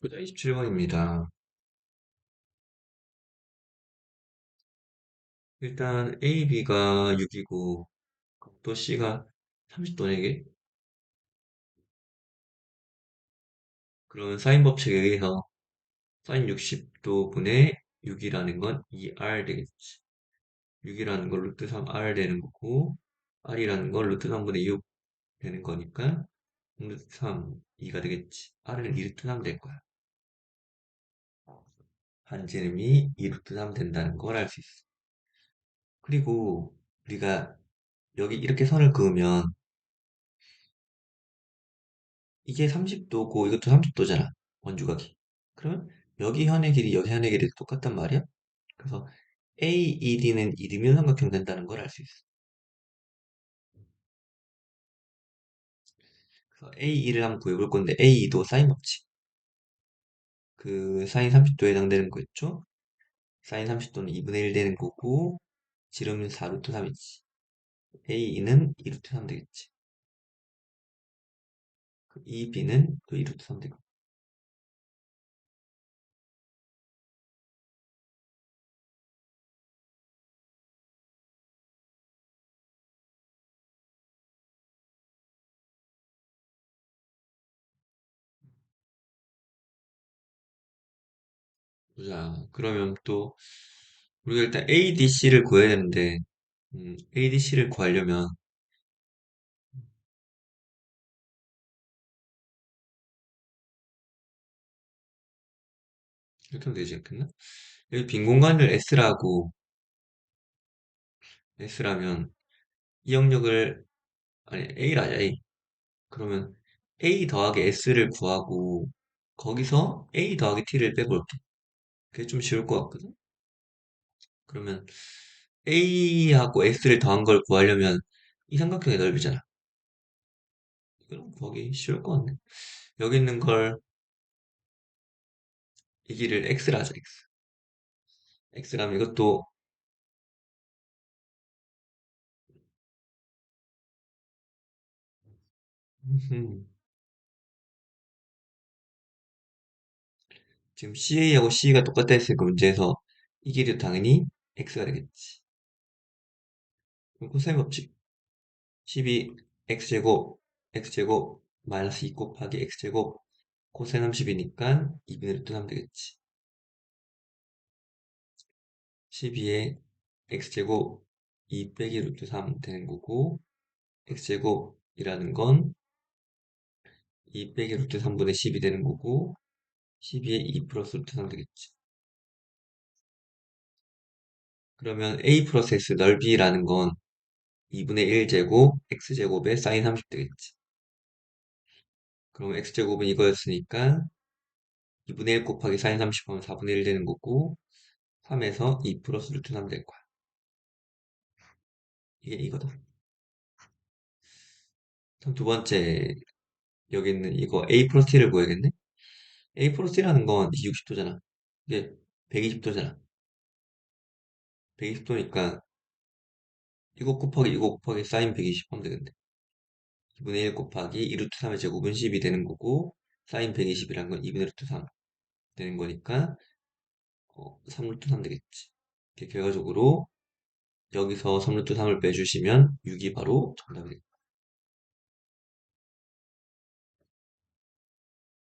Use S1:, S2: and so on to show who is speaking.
S1: 보자 27번입니다. 일단 A, B가 6이고 또 C가 30도 내게 그러면 사인 법칙에 의해서 사인 60도 분의 6이라는 건 2R 되겠지. 6이라는 건 루트 3R 되는 거고 R이라는 건 루트 3분의 6 되는 거니까 루트 3, 2가 되겠지. R은 2루트 3 될 거야. 반지름이 2루트 3 된다는 걸 알 수 있어. 그리고 우리가 여기 이렇게 선을 그으면 이게 30도고 이것도 30도잖아. 원주각이. 그러면 여기 현의 길이 여기 현의 길이 똑같단 말이야. 그래서 AED는 이등변 삼각형 된다는 걸 알 수 있어. 그래서 AE를 한번 구해볼 건데 AE도 사인 법칙. 그 사인 30도에 해당되는 거 있죠? 사인 30도는 2분의 1 되는 거고 지름은 4루트 3이지. AE는 2루트 3 되겠지. EB는 또 2루트 3 되고. 보자. 그러면 또 우리가 일단 ADC를 구해야 되는데 음, ADC를 구하려면 이렇게 하면 되지 않겠나? 여기 빈 공간을 S라고 S라면 이 영역을 아니 A라자 A 그러면 A 더하기 S를 구하고 거기서 A 더하기 T를 빼볼게 그게 좀 쉬울 것 같거든? 그러면 A하고 S를 더한 걸 구하려면 이 삼각형의 넓이잖아. 이건 구하기 쉬울 것 같네. 여기 있는 걸 이 길을 X라자 X. X라면 이것도 지금 CA하고 C가 똑같다 했으니까 문제에서 이 길이도 당연히 X가 되겠지. 그럼 코사인 법칙 12 X제곱 X제곱 마이너스 2 곱하기 X제곱 코사인 30이니까 2분의 루트 3 되겠지. 12에 X제곱 2 빼기 루트 3 되는 거고 X제곱이라는 건 2 빼기 루트 3분의 10이 되는 거고 12에 2 플러스 루트 3 되겠지. 그러면 A 플러스 X 넓이라는 건 2분의 1제곱 x제곱에 사인 30 되겠지. 그럼 x제곱은 이거였으니까 2분의 1 곱하기 사인 30 하면 4분의 1 되는 거고 3에서 2 플러스 루트 3 될 거야. 이게 이거다. 그럼 두 번째 여기 있는 이거 a 플러스 t를 구해야겠네. A 플러스 t라는 건 60도잖아. 이게 120도잖아. 120도니까 이거 곱하기 이거 곱하기 사인 120 하면 되겠네. 2분의 1 곱하기 2 루트 3의 제곱은 10이 되는 거고 사인 120이란 건 2분의 루트 3 되는 거니까 어, 3루트 3 되겠지. 결과적으로 여기서 3루트 3을 빼주시면 6이 바로 정답이 되겠지.